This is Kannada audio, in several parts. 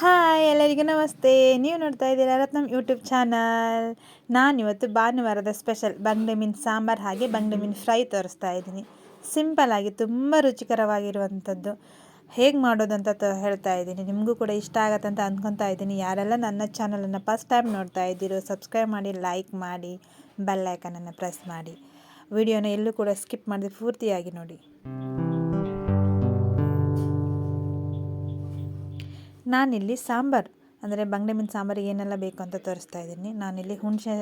ಹಾಯ್, ಎಲ್ಲರಿಗೂ ನಮಸ್ತೆ. ನೀವು ನೋಡ್ತಾ ಇದ್ದೀರಾ ರತ್ನಂ ಯೂಟ್ಯೂಬ್ ಚಾನಲ್. ನಾನಿವತ್ತು ಭಾನುವಾರದ ಸ್ಪೆಷಲ್ ಬಂಗ್ಡೆ ಮೀನು ಸಾಂಬಾರು ಹಾಗೆ ಬಂಗ್ಡೆ ಮೀನು ಫ್ರೈ ತೋರಿಸ್ತಾ ಇದ್ದೀನಿ. ಸಿಂಪಲ್ಲಾಗಿ ತುಂಬ ರುಚಿಕರವಾಗಿರುವಂಥದ್ದು. ಹೇಗೆ ಮಾಡೋದು ಅಂತ ಹೇಳ್ತಾ ಇದ್ದೀನಿ. ನಿಮಗೂ ಕೂಡ ಇಷ್ಟ ಆಗತ್ತೆ ಅಂತ ಅಂದ್ಕೊತಾ ಇದ್ದೀನಿ. ಯಾರೆಲ್ಲ ನನ್ನ ಚಾನಲನ್ನು ಫಸ್ಟ್ ಟೈಮ್ ನೋಡ್ತಾ ಇದ್ದೀರೋ, ಸಬ್ಸ್ಕ್ರೈಬ್ ಮಾಡಿ, ಲೈಕ್ ಮಾಡಿ, ಬೆಲ್ ಐಕನನ್ನು ಪ್ರೆಸ್ ಮಾಡಿ. ವಿಡಿಯೋನ ಎಲ್ಲೂ ಕೂಡ ಸ್ಕಿಪ್ ಮಾಡಿದೆ ಪೂರ್ತಿಯಾಗಿ ನೋಡಿ. ನಾನಿಲ್ಲಿ ಸಾಂಬಾರು, ಅಂದರೆ ಬಂಗ್ಡೆ ಮೀನು ಸಾಂಬಾರಿಗೆ ಏನೆಲ್ಲ ಬೇಕು ಅಂತ ತೋರಿಸ್ತಾ ಇದ್ದೀನಿ. ನಾನಿಲ್ಲಿ ಹುಣಸೆ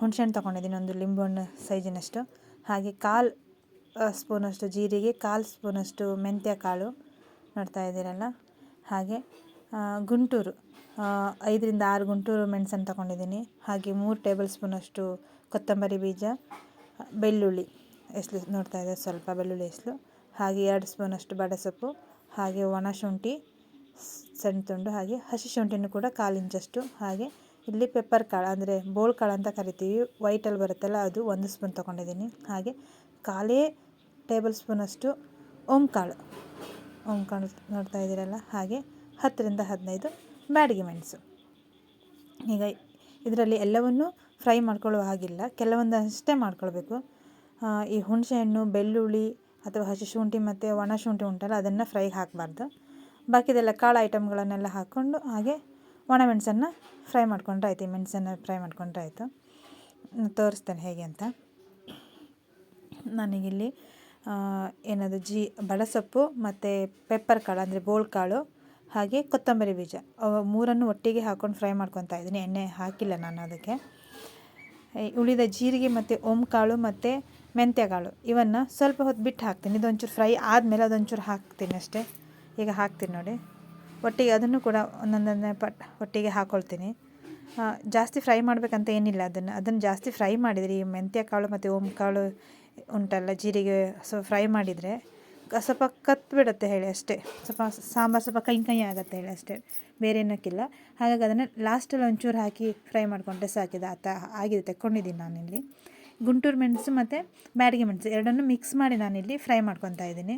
ಹಣ್ಣು ತೊಗೊಂಡಿದ್ದೀನಿ, ಒಂದು ಲಿಂಬೆಹಣ್ಣು ಸೈಜಿನಷ್ಟು. ಹಾಗೆ ಕಾಲು ಸ್ಪೂನಷ್ಟು ಜೀರಿಗೆ, ಕಾಲು ಸ್ಪೂನಷ್ಟು ಮೆಂತ್ಯ ಕಾಳು ನೋಡ್ತಾ ಇದ್ದೀರಲ್ಲ. ಹಾಗೆ ಗುಂಟೂರು ಐದರಿಂದ ಆರು ಗುಂಟೂರು ಮೆಣಸನ್ನು ತೊಗೊಂಡಿದ್ದೀನಿ. ಹಾಗೆ ಮೂರು ಟೇಬಲ್ ಸ್ಪೂನಷ್ಟು ಕೊತ್ತಂಬರಿ ಬೀಜ, ಬೆಳ್ಳುಳ್ಳಿ ಎಸ್ಲು ನೋಡ್ತಾ ಇದ್ದಾರೆ ಸ್ವಲ್ಪ ಬೆಳ್ಳುಳ್ಳಿ ಎಸ್ಲು. ಹಾಗೆ ಎರಡು ಸ್ಪೂನಷ್ಟು ಬಡೆಸೊಪ್ಪು ಹಾಗೆ ಒಣ ಶುಂಠಿ ಸಣ್ಣ ತುಂಡು ಹಾಗೆ ಹಸಿ ಶುಂಠಿನೂ ಕೂಡ ಕಾಲು ಇಂಚಷ್ಟು ಹಾಗೆ ಇಲ್ಲಿ ಪೆಪ್ಪರ್ ಕಾಳು ಅಂದರೆ ಬೋಳ್ ಕಾಳು ಅಂತ ಕರಿತೀವಿ. ವೈಟಲ್ಲಿ ಬರುತ್ತಲ್ಲ ಅದು ಒಂದು ಸ್ಪೂನ್ ತೊಗೊಂಡಿದ್ದೀನಿ. ಹಾಗೆ ಕಾಲೇ ಟೇಬಲ್ ಸ್ಪೂನಷ್ಟು ಓಂ ಕಾಳು. ನೋಡ್ತಾ ಇದ್ದೀರಲ್ಲ? ಹಾಗೆ ಹತ್ತರಿಂದ ಹದಿನೈದು ಬ್ಯಾಡಿಗೆ ಮೆಣಸು. ಈಗ ಇದರಲ್ಲಿ ಎಲ್ಲವನ್ನೂ ಫ್ರೈ ಮಾಡ್ಕೊಳ್ಳೋ ಹಾಗಿಲ್ಲ. ಕೆಲವೊಂದಷ್ಟೇ ಮಾಡ್ಕೊಳ್ಬೇಕು. ಈ ಹುಣಸೆಹಣ್ಣು, ಬೆಳ್ಳುಳ್ಳಿ ಅಥವಾ ಹಸಿ ಶುಂಠಿ ಮತ್ತು ಒಣ ಶುಂಠಿ ಉಂಟಲ್ಲ ಅದನ್ನು ಫ್ರೈಗೆ ಹಾಕಬಾರ್ದು. ಬಾಕಿದೆಲ್ಲ ಕಾಳು ಐಟಮ್ಗಳನ್ನೆಲ್ಲ ಹಾಕ್ಕೊಂಡು ಹಾಗೆ ಒಣಮೆಣಸನ್ನು ಫ್ರೈ ಮಾಡ್ಕೊಂಡ್ರೆ ಆಯ್ತು. ಈ ಮೆಣಸನ್ನು ಫ್ರೈ ಮಾಡ್ಕೊಂಡ್ರೆ ಆಯಿತು. ತೋರಿಸ್ತೇನೆ ಹೇಗೆ ಅಂತ. ನನಗಿಲ್ಲಿ ಏನದು, ಜೀ, ಬಡಸೊಪ್ಪು ಮತ್ತು ಪೆಪ್ಪರ್ ಕಾಳು, ಅಂದರೆ ಬೋಳ್ ಕಾಳು, ಹಾಗೆ ಕೊತ್ತಂಬರಿ ಬೀಜ. ಮೂರನ್ನು ಒಟ್ಟಿಗೆ ಹಾಕ್ಕೊಂಡು ಫ್ರೈ ಮಾಡ್ಕೊತಾ ಇದ್ದೀನಿ. ಎಣ್ಣೆ ಹಾಕಿಲ್ಲ ನಾನು ಅದಕ್ಕೆ. ಉಳಿದ ಜೀರಿಗೆ ಮತ್ತು ಓಮ್ ಕಾಳು ಮತ್ತು ಮೆಂತ್ಯ ಕಾಳು, ಇವನ್ನು ಸ್ವಲ್ಪ ಹೊತ್ತು ಬಿಟ್ಟು ಹಾಕ್ತೀನಿ. ಇದೊಂಚೂರು ಫ್ರೈ ಆದಮೇಲೆ ಅದೊಂಚೂರು ಹಾಕ್ತೀನಿ ಅಷ್ಟೇ. ಈಗ ಹಾಕ್ತೀನಿ ನೋಡಿ. ಒಟ್ಟಿಗೆ ಅದನ್ನು ಕೂಡ ಒಂದೊಂದನ್ನೇ ಪಟ್ ಒಟ್ಟಿಗೆ ಹಾಕ್ಕೊಳ್ತೀನಿ ಜಾಸ್ತಿ ಫ್ರೈ ಮಾಡಬೇಕಂತ ಏನಿಲ್ಲ ಅದನ್ನು. ಅದನ್ನು ಜಾಸ್ತಿ ಫ್ರೈ ಮಾಡಿದರೆ ಈ ಮೆಂತ್ಯ ಕಾಳು ಮತ್ತು ಓಮ್ ಕಾಳು ಉಂಟಲ್ಲ, ಜೀರಿಗೆ ಸ್ವಲ್ಪ ಫ್ರೈ ಮಾಡಿದರೆ ಸ್ವಲ್ಪ ಕತ್ತು ಬಿಡುತ್ತೆ ಹೇಳಿ ಅಷ್ಟೇ. ಸ್ವಲ್ಪ ಸಾಂಬಾರು ಸ್ವಲ್ಪ ಕೈ ಕೈ ಆಗುತ್ತೆ ಹೇಳಿ ಅಷ್ಟೇ. ಬೇರೆ ಏನಕ್ಕಿಲ್ಲ. ಹಾಗಾಗಿ ಅದನ್ನು ಲಾಸ್ಟಲ್ಲಿ ಒಂಚೂರು ಹಾಕಿ ಫ್ರೈ ಮಾಡಿಕೊಂಡ್ರೆ ಸಾಕಿದೆ ಆತ ಆಗಿದೆ ತೆಕ್ಕೊಂಡಿದ್ದೀನಿ ನಾನಿಲ್ಲಿ. ಗುಂಟೂರು ಮೆಣಸು ಮತ್ತು ಬ್ಯಾಡಿಗೆ ಮೆಣಸು ಎರಡನ್ನೂ ಮಿಕ್ಸ್ ಮಾಡಿ ನಾನಿಲ್ಲಿ ಫ್ರೈ ಮಾಡ್ಕೊತಾ ಇದ್ದೀನಿ.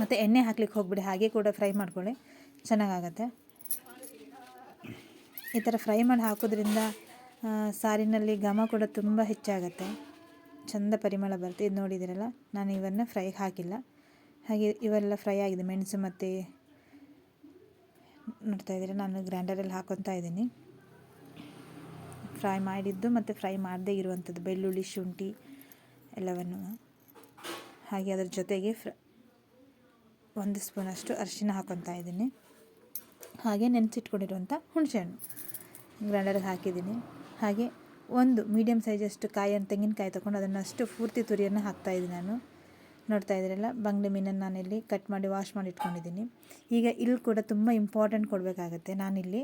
ಮತ್ತು ಎಣ್ಣೆ ಹಾಕ್ಲಿಕ್ಕೆ ಹೋಗ್ಬಿಡಿ, ಹಾಗೆ ಕೂಡ ಫ್ರೈ ಮಾಡ್ಕೊಳ್ಳಿ, ಚೆನ್ನಾಗಾಗತ್ತೆ. ಈ ಥರ ಫ್ರೈ ಮಾಡಿ ಹಾಕೋದ್ರಿಂದ ಸಾರಿನಲ್ಲಿ ಘಮ ಕೂಡ ತುಂಬ ಹೆಚ್ಚಾಗತ್ತೆ. ಚಂದ ಪರಿಮಳ ಬರುತ್ತೆ. ಇದು ನೋಡಿದಿರಲ್ಲ ನಾನು ಇವನ್ನು ಫ್ರೈ ಹಾಕಿಲ್ಲ. ಹಾಗೆ ಇವೆಲ್ಲ ಫ್ರೈ ಆಗಿದೆ. ಮೆಣಸು ಮತ್ತು ನೋಡ್ತಾ ಇದ್ದೀರ, ನಾನು ಗ್ರ್ಯಾಂಡರಲ್ಲಿ ಹಾಕೊತಾ ಇದ್ದೀನಿ. ಫ್ರೈ ಮಾಡಿದ್ದು ಮತ್ತು ಫ್ರೈ ಮಾಡದೇ ಇರುವಂಥದ್ದು, ಬೆಳ್ಳುಳ್ಳಿ, ಶುಂಠಿ ಎಲ್ಲವನ್ನು. ಹಾಗೆ ಅದರ ಜೊತೆಗೆ ಫ್ರ ಒಂದು ಸ್ಪೂನಷ್ಟು ಅರಿಶಿನ ಹಾಕೊತಾ ಇದ್ದೀನಿ. ಹಾಗೆ ನೆನೆಸಿಟ್ಕೊಂಡಿರುವಂಥ ಹುಣಸೆಹಣ್ಣು. ಗ್ರೈಂಡರ್ಗೆ ಹಾಕಿದ್ದೀನಿ. ಹಾಗೆ ಒಂದು ಮೀಡಿಯಮ್ ಸೈಜಷ್ಟು ಕಾಯಿ ತೆಂಗಿನಕಾಯಿ ತೊಗೊಂಡು ಅದನ್ನು ಅಷ್ಟು ಪೂರ್ತಿ ತುರಿಯನ್ನು ಹಾಕ್ತಾಯಿದ್ದೀನಿ ನಾನು. ನೋಡ್ತಾ ಇದ್ದೀರಲ್ಲ, ಬಂಗ್ಡೆ ಮೀನನ್ನು ನಾನಿಲ್ಲಿ ಕಟ್ ಮಾಡಿ, ವಾಶ್ ಮಾಡಿ ಇಟ್ಕೊಂಡಿದ್ದೀನಿ. ಈಗ ಇಲ್ಲಿ ಕೂಡ ತುಂಬ ಇಂಪಾರ್ಟೆಂಟ್ ಕೊಡಬೇಕಾಗತ್ತೆ. ನಾನಿಲ್ಲಿ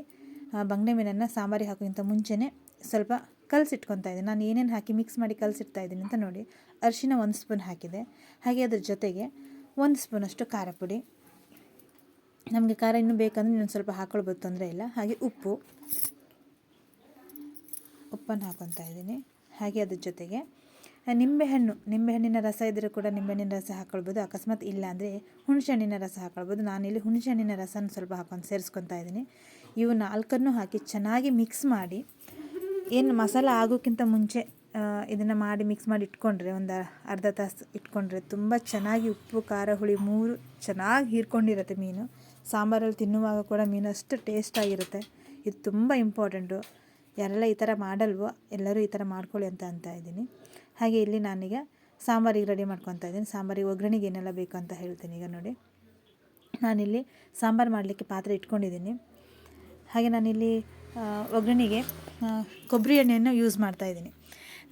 ಬಂಗ್ಡೆ ಮೀನನ್ನು ಸಾಂಬಾರಿಗೆ ಹಾಕೋಕ್ಕಿಂತ ಮುಂಚೆನೇ ಸ್ವಲ್ಪ ಕಲಸಿಟ್ಕೊತಾ ಇದ್ದೀನಿ. ನಾನು ಏನೇನು ಹಾಕಿ ಮಿಕ್ಸ್ ಮಾಡಿ ಕಲಸಿಡ್ತಾ ಇದ್ದೀನಿ ಅಂತ ನೋಡಿ. ಅರಿಶಿನ ಒಂದು ಸ್ಪೂನ್ ಹಾಕಿದೆ. ಹಾಗೆ ಅದ್ರ ಜೊತೆಗೆ ಒಂದು ಸ್ಪೂನಷ್ಟು ಖಾರ ಪುಡಿ. ನಮಗೆ ಖಾರ ಇನ್ನೂ ಬೇಕಂದರೆ ಇನ್ನೊಂದು ಸ್ವಲ್ಪ ಹಾಕ್ಕೊಳ್ಬೋದು ತೊಂದರೆ ಇಲ್ಲ. ಹಾಗೆ ಉಪ್ಪು. ಉಪ್ಪನ್ನು ಹಾಕೊತಾ ಇದ್ದೀನಿ. ಹಾಗೆ ಅದ್ರ ಜೊತೆಗೆ ನಿಂಬೆಹಣ್ಣು. ನಿಂಬೆಹಣ್ಣಿನ ರಸ ಇದ್ದರೂ ಕೂಡ ನಿಂಬೆಹಣ್ಣಿನ ರಸ ಹಾಕ್ಕೊಳ್ಬೋದು ಅಕಸ್ಮಾತ್ ಇಲ್ಲ ಅಂದರೆ ಹುಣಸೆಹಣ್ಣಿನ ರಸ ಹಾಕ್ಕೊಳ್ಬೋದು ನಾನಿಲ್ಲಿ ಹುಣಸೆಹಣ್ಣಿನ ರಸನ ಸ್ವಲ್ಪ ಹಾಕೊಂಡು ಸೇರಿಸ್ಕೊತಾ ಇದ್ದೀನಿ. ಇವು ನಾಲ್ಕನ್ನು ಹಾಕಿ ಚೆನ್ನಾಗಿ ಮಿಕ್ಸ್ ಮಾಡಿ, ಏನು ಮಸಾಲ ಆಗೋಕ್ಕಿಂತ ಮುಂಚೆ ಇದನ್ನು ಮಾಡಿ ಮಿಕ್ಸ್ ಮಾಡಿ ಇಟ್ಕೊಂಡ್ರೆ, ಒಂದು ಅರ್ಧ ತಾಸು ಇಟ್ಕೊಂಡ್ರೆ ತುಂಬ ಚೆನ್ನಾಗಿ ಉಪ್ಪು, ಖಾರ, ಹುಳಿ ಮೂರು ಚೆನ್ನಾಗಿ ಹೀರ್ಕೊಂಡಿರುತ್ತೆ ಮೀನು. ಸಾಂಬಾರಲ್ಲಿ ತಿನ್ನುವಾಗ ಕೂಡ ಮೀನು ಅಷ್ಟು ಟೇಸ್ಟಾಗಿರುತ್ತೆ ಇದು ತುಂಬ ಇಂಪಾರ್ಟೆಂಟು ಯಾರೆಲ್ಲ ಈ ಥರ ಮಾಡಲ್ವೋ ಎಲ್ಲರೂ ಈ ಥರ ಮಾಡ್ಕೊಳ್ಳಿ ಅಂತ ಅಂತ ಇದ್ದೀನಿ. ಹಾಗೆ ಇಲ್ಲಿ ನಾನೀಗ ಸಾಂಬಾರಿಗೆ ರೆಡಿ ಮಾಡ್ಕೊತಾ ಇದ್ದೀನಿ. ಸಾಂಬಾರಿಗೆ ಒಗ್ಗರಣೆಗೆ ಏನೆಲ್ಲ ಬೇಕು ಅಂತ ಹೇಳ್ತೀನಿ ಈಗ ನೋಡಿ. ನಾನಿಲ್ಲಿ ಸಾಂಬಾರು ಮಾಡಲಿಕ್ಕೆ ಪಾತ್ರೆ ಇಟ್ಕೊಂಡಿದ್ದೀನಿ. ಹಾಗೆ ನಾನಿಲ್ಲಿ ಒಗ್ಗರಣೆಗೆ ಕೊಬ್ಬರಿ ಎಣ್ಣೆಯನ್ನು ಯೂಸ್ ಮಾಡ್ತಾಯಿದ್ದೀನಿ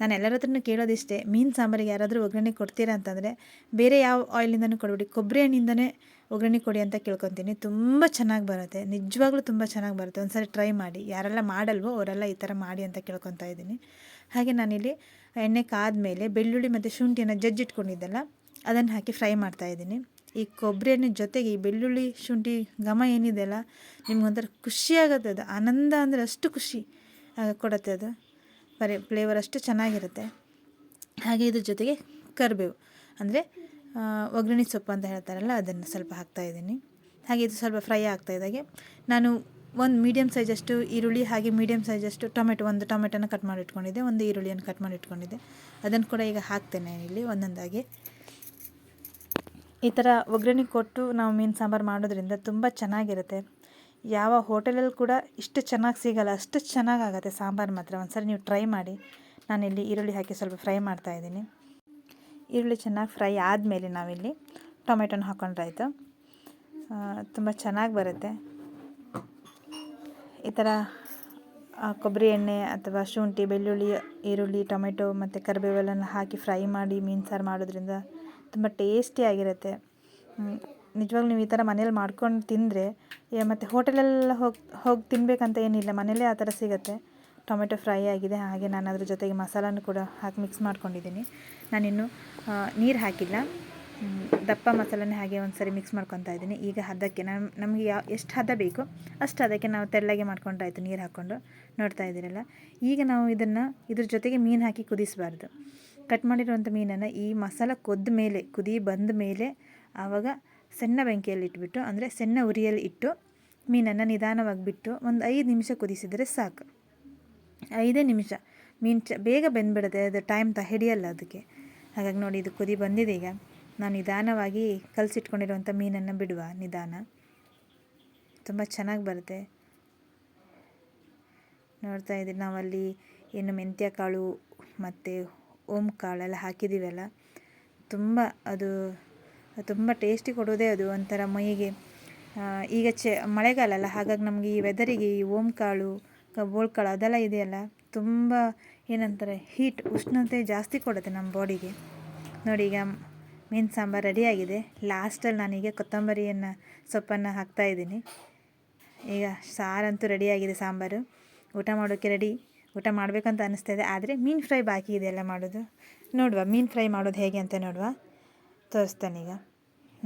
ನಾನು ಎಲ್ಲರ ಹತ್ರನೂ ಕೇಳೋದಿಷ್ಟೇ, ಮೀನು ಸಾಂಬಾರಿಗೆ ಯಾರಾದರೂ ಒಗ್ಗರಣೆ ಕೊಡ್ತೀರಾ ಅಂತಂದರೆ, ಬೇರೆ ಯಾವ ಆಯಿಲಿಂದನೂ ಕೊಡಬೇಡಿ, ಕೊಬ್ಬರಿ ಹಣ್ಣಿಂದನೇ ಒಗ್ಗರಣೆ ಕೊಡಿ ಅಂತ ಕೇಳ್ಕೊತೀನಿ. ತುಂಬ ಚೆನ್ನಾಗಿ ಬರುತ್ತೆ, ನಿಜವಾಗ್ಲೂ ತುಂಬ ಚೆನ್ನಾಗಿ ಬರುತ್ತೆ. ಒಂದು ಸಾರಿ ಟ್ರೈ ಮಾಡಿ, ಯಾರೆಲ್ಲ ಮಾಡಲ್ವೋ ಅವರೆಲ್ಲ ಈ ಥರ ಮಾಡಿ ಅಂತ ಕೇಳ್ಕೊತಾ ಇದ್ದೀನಿ. ಹಾಗೆ ನಾನಿಲ್ಲಿ ಎಣ್ಣೆ ಕಾದ್ಮೇಲೆ ಬೆಳ್ಳುಳ್ಳಿ ಮತ್ತು ಶುಂಠಿಯನ್ನು ಜಜ್ಜಿಟ್ಕೊಂಡಿದ್ದೆಲ್ಲ, ಅದನ್ನು ಹಾಕಿ ಫ್ರೈ ಮಾಡ್ತಾ ಇದ್ದೀನಿ. ಈ ಕೊಬ್ಬರಿ ಎಣ್ಣೆ ಜೊತೆಗೆ ಈ ಬೆಳ್ಳುಳ್ಳಿ, ಶುಂಠಿ ಘಮ ಏನಿದೆಯಲ್ಲ, ನಿಮ್ಗೊಂಥರ ಖುಷಿಯಾಗುತ್ತೆ ಅದು, ಆನಂದ ಅಂದರೆ ಅಷ್ಟು ಖುಷಿ ಕೊಡುತ್ತೆ ಅದು. ಬರೀ ಫ್ಲೇವರ್ ಅಷ್ಟು ಚೆನ್ನಾಗಿರುತ್ತೆ. ಹಾಗೆ ಇದ್ರ ಜೊತೆಗೆ ಕರಿಬೇವು. ಅಂದರೆ ಒಗ್ಗರಣೆ ಸೊಪ್ಪು ಅಂತ ಹೇಳ್ತಾರಲ್ಲ, ಅದನ್ನು ಸ್ವಲ್ಪ ಹಾಕ್ತಾಯಿದ್ದೀನಿ ಹಾಗೆ ಇದು ಸ್ವಲ್ಪ ಫ್ರೈ ಆಗ್ತಾ ಇದ್ದಾಗೆ. ನಾನು ಒಂದು ಮೀಡಿಯಮ್ ಸೈಜಷ್ಟು ಈರುಳ್ಳಿ, ಹಾಗೆ ಮೀಡಿಯಮ್ ಸೈಜಷ್ಟು ಟೊಮೆಟೊ ಒಂದು ಟೊಮೆಟೊನ ಕಟ್ ಮಾಡಿ ಇಟ್ಕೊಂಡಿದ್ದೆ ಒಂದು ಈರುಳ್ಳಿಯನ್ನು ಕಟ್ ಮಾಡಿ ಇಟ್ಕೊಂಡಿದ್ದೆ ಅದನ್ನು ಕೂಡ ಈಗ ಹಾಕ್ತೇನೆ ಇಲ್ಲಿ ಒಂದೊಂದಾಗಿ. ಈ ಥರ ಒಗ್ಗರಣೆ ಕೊಟ್ಟು ನಾವು ಮೀನು ಸಾಂಬಾರು ಮಾಡೋದ್ರಿಂದ ತುಂಬ ಚೆನ್ನಾಗಿರುತ್ತೆ. ಯಾವ ಹೋಟೆಲಲ್ಲಿ ಕೂಡ ಇಷ್ಟು ಚೆನ್ನಾಗಿ ಸಿಗಲ್ಲ, ಅಷ್ಟು ಚೆನ್ನಾಗಾಗತ್ತೆ ಸಾಂಬಾರು ಮಾತ್ರ. ಒಂದ್ಸರಿ ನೀವು ಟ್ರೈ ಮಾಡಿ. ನಾನಿಲ್ಲಿ ಈರುಳ್ಳಿ ಹಾಕಿ ಸ್ವಲ್ಪ ಫ್ರೈ ಮಾಡ್ತಾ ಇದ್ದೀನಿ. ಈರುಳ್ಳಿ ಚೆನ್ನಾಗಿ ಫ್ರೈ ಆದಮೇಲೆ ನಾವಿಲ್ಲಿ ಟೊಮೆಟೊನ ಹಾಕೊಂಡ್ರಾಯ್ತು ತುಂಬ ಚೆನ್ನಾಗಿ ಬರುತ್ತೆ. ಈ ಥರ ಕೊಬ್ಬರಿ ಎಣ್ಣೆ ಅಥವಾ ಶುಂಠಿ, ಬೆಳ್ಳುಳ್ಳಿ, ಈರುಳ್ಳಿ, ಟೊಮೆಟೊ ಮತ್ತು ಕರಿಬೇವೆಲ್ಲನ ಹಾಕಿ ಫ್ರೈ ಮಾಡಿ, ಮೀನು ಸಾರು ಮಾಡೋದ್ರಿಂದ ತುಂಬ ಟೇಸ್ಟಿಯಾಗಿರುತ್ತೆ ನಿಜವಾಗ್ಲೂ ನೀವು ಈ ಥರ ಮನೇಲಿ ಮಾಡ್ಕೊಂಡು ತಿಂದರೆ ಮತ್ತು ಹೋಟೆಲೆಲ್ಲ ಹೋಗಿ ಹೋಗಿ ತಿನ್ನಬೇಕಂತ ಏನಿಲ್ಲ. ಮನೇಲೇ ಆ ಥರ ಸಿಗುತ್ತೆ. ಟೊಮೆಟೊ ಫ್ರೈ ಆಗಿದೆ. ಹಾಗೆ ನಾನು ಅದ್ರ ಜೊತೆಗೆ ಮಸಾಲನೂ ಕೂಡ ಹಾಕಿ ಮಿಕ್ಸ್ ಮಾಡ್ಕೊಂಡಿದ್ದೀನಿ. ನಾನಿನ್ನು ನೀರು ಹಾಕಿಲ್ಲ. ದಪ್ಪ ಮಸಾಲನೇ ಹಾಗೆ ಒಂದು ಸರಿ ಮಿಕ್ಸ್ ಮಾಡ್ಕೊತಾ ಇದ್ದೀನಿ. ಈಗ ಹದಕ್ಕೆ ನಮ್ಮ ನಮಗೆ ಯಾವ, ಎಷ್ಟು ಹದ ಬೇಕು ಅಷ್ಟು ಹದಕ್ಕೆ ನಾವು ತೆಳ್ಳಗೆ ಮಾಡ್ಕೊಂಡ್ರಾಯ್ತು ನೀರು ಹಾಕ್ಕೊಂಡು. ನೋಡ್ತಾ ಇದ್ದೀರಲ್ಲ? ಈಗ ನಾವು ಇದನ್ನು, ಇದ್ರ ಜೊತೆಗೆ ಮೀನು ಹಾಕಿ ಕುದಿಸಬಾರ್ದು. ಕಟ್ ಮಾಡಿರುವಂಥ ಮೀನನ್ನು ಈ ಮಸಾಲ ಕೊದ್ದ ಮೇಲೆ ಕುದಿ ಬಂದ ಮೇಲೆ ಆವಾಗ ಸಣ್ಣ ಬೆಂಕಿಯಲ್ಲಿ ಇಟ್ಬಿಟ್ಟು, ಅಂದರೆ ಸಣ್ಣ ಉರಿಯಲ್ಲಿ ಇಟ್ಟು ಮೀನನ್ನು ನಿಧಾನವಾಗಿ ಬಿಟ್ಟು ಒಂದು ಐದು ನಿಮಿಷ ಕುದಿಸಿದರೆ ಸಾಕು. ಐದೇ ನಿಮಿಷ. ಮೀನು ಚ, ಬೇಗ ಬೆಂದ್ಬಿಡುತ್ತೆ ಅದು ಟೈಮ್ ತ ಹಿಡಿಯಲ್ಲ ಅದಕ್ಕೆ. ಹಾಗಾಗಿ ನೋಡಿ, ಇದು ಕುದಿ ಬಂದಿದೆ ಈಗ. ನಾನು ನಿಧಾನವಾಗಿ ಕಲಸಿಟ್ಕೊಂಡಿರುವಂಥ ಮೀನನ್ನು ಬಿಡುವ ನಿಧಾನ. ತುಂಬ ಚೆನ್ನಾಗಿ ಬರುತ್ತೆ. ನೋಡ್ತಾ ಇದ್ದೀವಿ ನಾವಲ್ಲಿ ಏನು ಮೆಂತ್ಯ ಕಾಳು ಮತ್ತು ಓಂ ಕಾಳೆಲ್ಲ ಹಾಕಿದ್ದೀವಲ್ಲ ತುಂಬ ಅದು ತುಂಬ ಟೇಸ್ಟಿ ಕೊಡೋದೇ ಅದು ಒಂಥರ ಮೈಗೆ. ಈಗ ಚೆ, ಮಳೆಗಾಲ ಅಲ್ಲ, ಹಾಗಾಗಿ ನಮಗೆ ಈ ವೆದರಿಗೆ ಈ ಓಮ್ ಕಾಳು ಕಾಳು ಅದೆಲ್ಲ ಇದೆಯಲ್ಲ, ತುಂಬ ಏನಂತಾರೆ ಹೀಟ್ ಉಷ್ಣತೆ ಜಾಸ್ತಿ ಕೊಡುತ್ತೆ ನಮ್ಮ ಬಾಡಿಗೆ ನೋಡಿ ಈಗ ಮೀನು ಸಾಂಬಾರು ರೆಡಿಯಾಗಿದೆ ಲಾಸ್ಟಲ್ಲಿ ನಾನೀಗ ಕೊತ್ತಂಬರಿಯನ್ನು, ಸೊಪ್ಪನ್ನು ಹಾಕ್ತಾಯಿದ್ದೀನಿ ಈಗ ಸಾರಂತೂ ರೆಡಿಯಾಗಿದೆ ಸಾಂಬಾರು. ಊಟ ಮಾಡೋಕ್ಕೆ ರೆಡಿ ಊಟ ಮಾಡಬೇಕಂತ ಅನ್ನಿಸ್ತಾ ಇದೆ, ಆದರೆ ಮೀನು ಫ್ರೈ ಬಾಕಿ ಇದೆ ಎಲ್ಲ ಮಾಡೋದು. ನೋಡುವ, ಮೀನು ಫ್ರೈ ಮಾಡೋದು ಹೇಗೆ ಅಂತ ನೋಡುವ. ತೋರಿಸ್ತಾನೀಗ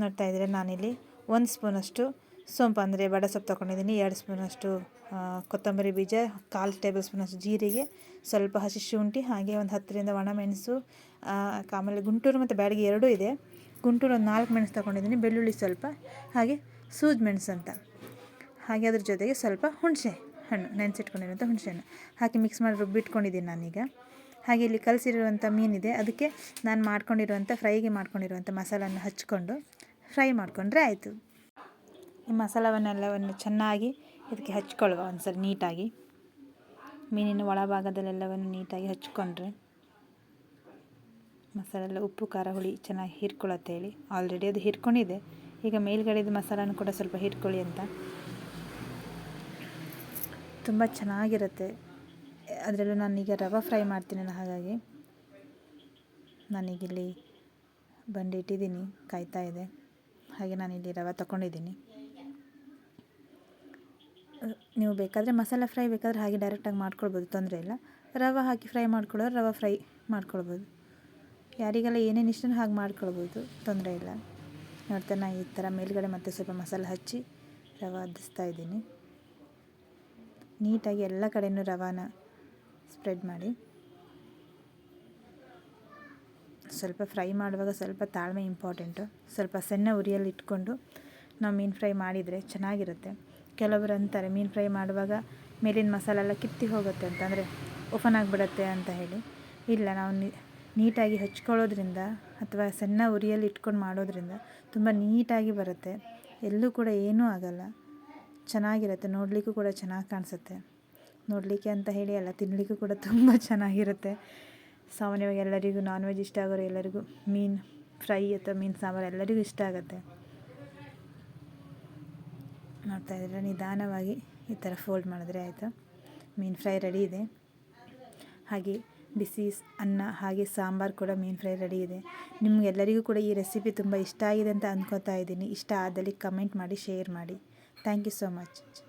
ನೋಡ್ತಾ ಇದ್ದರೆ ನಾನಿಲ್ಲಿ ಒಂದು ಸ್ಪೂನಷ್ಟು ಸೊಂಪು, ಅಂದರೆ ಬಡ ಸೊಪ್ಪು ತೊಗೊಂಡಿದ್ದೀನಿ, ಎರಡು ಸ್ಪೂನಷ್ಟು ಕೊತ್ತಂಬರಿ ಬೀಜ, ಕಾಲು ಟೇಬಲ್ ಸ್ಪೂನಷ್ಟು ಜೀರಿಗೆ, ಸ್ವಲ್ಪ ಹಸಿ ಶುಂಠಿ ಹಾಗೆ ಒಂದು ಹತ್ತರಿಂದ ಒಣಮೆಣಸು ಆಮೇಲೆ ಗುಂಟೂರು ಮತ್ತು ಬ್ಯಾಡಿಗೆ ಎರಡೂ ಇದೆ. ಗುಂಟೂರು ಒಂದು ನಾಲ್ಕು ಮೆಣಸು ತೊಗೊಂಡಿದ್ದೀನಿ, ಬೆಳ್ಳುಳ್ಳಿ ಸ್ವಲ್ಪ, ಹಾಗೆ ಸೂಜ್ ಮೆಣಸು ಅಂತ. ಹಾಗೆ ಅದ್ರ ಜೊತೆಗೆ ಸ್ವಲ್ಪ ಹುಣಸೆ ಹಣ್ಣು ನೆನೆಸಿಟ್ಕೊಂಡಿರುವಂಥ ಹುಣಸೆ ಹಣ್ಣು. ಹಾಕಿ ಮಿಕ್ಸ್ ಮಾಡಿ ರುಬ್ಬಿಟ್ಕೊಂಡಿದ್ದೀನಿ ನಾನೀಗ. ಹಾಗೆ ಇಲ್ಲಿ ಕಲಸಿರುವಂಥ ಮೀನಿದೆ. ಅದಕ್ಕೆ ನಾನು ಮಾಡ್ಕೊಂಡಿರುವಂಥ ಫ್ರೈಗೆ ಮಾಡ್ಕೊಂಡಿರುವಂಥ ಮಸಾಲನ್ನು ಹಚ್ಕೊಂಡು ಫ್ರೈ ಮಾಡಿಕೊಂಡ್ರೆ ಆಯಿತು. ಈ ಮಸಾಲವನ್ನೆಲ್ಲವನ್ನು ಚೆನ್ನಾಗಿ ಇದಕ್ಕೆ ಹಚ್ಕೊಳ್ಳುವ ಒಂದು ಸಲ ನೀಟಾಗಿ. ಮೀನಿನ ಒಳಭಾಗದಲ್ಲೆಲ್ಲವನ್ನು ನೀಟಾಗಿ ಹಚ್ಕೊಂಡ್ರೆ ಮಸಾಲೆಲ್ಲ ಉಪ್ಪು, ಖಾರ, ಹುಳಿ ಚೆನ್ನಾಗಿ ಹಿರ್ಕೊಳ್ಳುತ್ತೆ ಹೇಳಿ. ಆಲ್ರೆಡಿ ಅದು ಹಿರ್ಕೊಂಡಿದೆ. ಈಗ ಮೇಲ್ಗಡೆದು ಮಸಾಲನೂ ಕೂಡ ಸ್ವಲ್ಪ ಹಿರ್ಕೊಳ್ಳಿ ಅಂತ. ತುಂಬ ಚೆನ್ನಾಗಿರುತ್ತೆ. ಅದರಲ್ಲೂ ನಾನೀಗ ರವೆ ಫ್ರೈ ಮಾಡ್ತೀನಲ್ಲ, ಹಾಗಾಗಿ ನಾನೀಗಿಲ್ಲಿ ಬಂಡಿ ಇಟ್ಟಿದ್ದೀನಿ, ಕಾಯ್ತಾ ಇದೆ. ಹಾಗೆ ನಾನಿಲ್ಲಿ ರವೆ ತಗೊಂಡಿದ್ದೀನಿ ನೀವು ಬೇಕಾದರೆ ಮಸಾಲೆ ಫ್ರೈ ಬೇಕಾದರೆ ಹಾಗೆ ಡೈರೆಕ್ಟಾಗಿ ಮಾಡ್ಕೊಳ್ಬೋದು, ತೊಂದರೆ ಇಲ್ಲ. ರವೆ ಹಾಕಿ ಫ್ರೈ ಮಾಡ್ಕೊಳ್ಳೋರು ರವೆ ಫ್ರೈ ಮಾಡ್ಕೊಳ್ಬೋದು. ಯಾರಿಗೆಲ್ಲ ಏನೇನು ಇಷ್ಟ ಹಾಗೆ ಮಾಡ್ಕೊಳ್ಬೋದು, ತೊಂದರೆ ಇಲ್ಲ. ನೋಡ್ತಾ ನಾನು ಈ ಥರ ಮೇಲ್ಗಡೆ ಮತ್ತೆ ಸ್ವಲ್ಪ ಮಸಾಲೆ ಹಚ್ಚಿ ರವೆ ಅದ್ದಿಸ್ತಾ ಇದ್ದೀನಿ. ನೀಟಾಗಿ ಎಲ್ಲ ಕಡೆಯೂ ರವಾನ ಸ್ಪ್ರೆಡ್ ಮಾಡಿ. ಸ್ವಲ್ಪ ಫ್ರೈ ಮಾಡುವಾಗ ಸ್ವಲ್ಪ ತಾಳ್ಮೆ ಇಂಪಾರ್ಟೆಂಟು. ಸ್ವಲ್ಪ ಸಣ್ಣ ಉರಿಯಲ್ಲಿ ಇಟ್ಕೊಂಡು ನಾವು ಮೀನು ಫ್ರೈ ಮಾಡಿದರೆ ಚೆನ್ನಾಗಿರುತ್ತೆ. ಕೆಲವರು ಅಂತಾರೆ ಮೀನು ಫ್ರೈ ಮಾಡುವಾಗ ಮೇಲಿನ ಮಸಾಲೆ ಎಲ್ಲ ಕಿತ್ತಿ ಹೋಗುತ್ತೆ ಅಂತ ಅಂದರೆ ಓಪನ್ ಆಗಿಬಿಡತ್ತೆ ಅಂತ ಹೇಳಿ. ಇಲ್ಲ, ನಾವು ನೀಟಾಗಿ ಹಚ್ಕೊಳ್ಳೋದ್ರಿಂದ ಅಥವಾ ಸಣ್ಣ ಉರಿಯಲ್ಲಿ ಇಟ್ಕೊಂಡು ಮಾಡೋದ್ರಿಂದ ತುಂಬ ನೀಟಾಗಿ ಬರುತ್ತೆ. ಎಲ್ಲೂ ಕೂಡ ಏನೂ ಆಗಲ್ಲ. ಚೆನ್ನಾಗಿರುತ್ತೆ, ನೋಡಲಿಕ್ಕೂ ಕೂಡ ಚೆನ್ನಾಗಿ ಕಾಣಿಸುತ್ತೆ. ನೋಡಲಿಕ್ಕೆ ಅಂತ ಹೇಳಿ ಅಲ್ಲ ತಿನ್ನಲಿಕ್ಕೂ ಕೂಡ ತುಂಬ ಚೆನ್ನಾಗಿರುತ್ತೆ. ಸಾಮಾನ್ಯವಾಗಿ ಎಲ್ಲರಿಗೂ ನಾನ್ ವೆಜ್ ಇಷ್ಟ ಆಗೋರು ಎಲ್ಲರಿಗೂ ಮೀನು ಫ್ರೈ ಅಥವಾ ಮೀನು ಸಾಂಬಾರು ಎಲ್ಲರಿಗೂ ಇಷ್ಟ ಆಗುತ್ತೆ. ನೋಡ್ತಾ ಇದ್ರೆ ನಿಧಾನವಾಗಿ ಈ ಥರ ಫೋಲ್ಡ್ ಮಾಡಿದ್ರೆ ಆಯಿತು? ಮೀನು ಫ್ರೈ ರೆಡಿ ಇದೆ. ಹಾಗೆ ಬಿಸಿ ಅನ್ನ, ಹಾಗೆ ಸಾಂಬಾರು ಕೂಡ ಮೀನು ಫ್ರೈ ರೆಡಿ ಇದೆ. ನಿಮಗೆಲ್ಲರಿಗೂ ಕೂಡ ಈ ರೆಸಿಪಿ ತುಂಬ ಇಷ್ಟ ಆಗಿದೆ ಅಂತ ಅಂದ್ಕೋತಾ ಇದ್ದೀನಿ. ಇಷ್ಟ ಆದಲ್ಲಿ ಕಮೆಂಟ್ ಮಾಡಿ ಶೇರ್ ಮಾಡಿ. Thank you so much